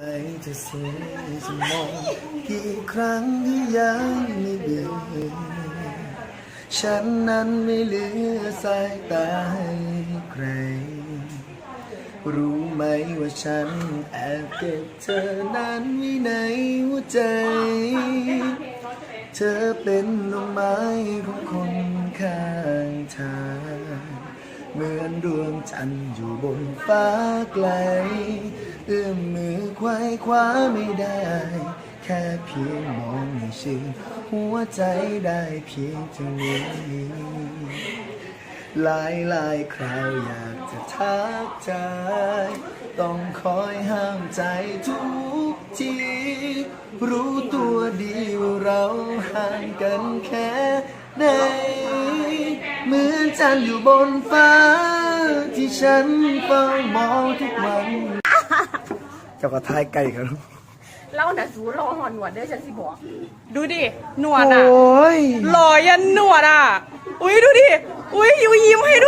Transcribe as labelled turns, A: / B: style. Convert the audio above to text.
A: ไปจะเสียจะมองกี่ครั้งที่ยังไม่เบื่อฉันนั้นไม่เหลือสายตาให้ใคร รู้ไหมว่าฉันแอบเก็บเธอนั้นไว้ในหัวใจ เธอเป็นดอกไม้ของคนข้างทางเหมือนดวงจันทร์อยู่บนฟ้าไกล เอื้อมมือควายคว้าไม่ได้ แค่เพียงมองให้ชื่นหัวใจได้เพียงเท่านี้หลายหลายคราวอยากจะทักทายต้องคอยห้ามใจทุกที รู้ตัวดีว่าเราห่างกันแค่ไหนเหมือนจันอยู่บนฟ้า ที่ฉันเฝ้ามองทุกวัน เจ้ากระทายไก่กัน
B: เล่าหน่ะสูรอหอนหนวดเด้อฉันสิบอก
C: ดูดิ หนวด
A: โอ
C: อะ้
A: ย
C: หล่อยันหนวดอะ อุ้ยดูดิ อุ้ยยูยิ้มให้ด้วย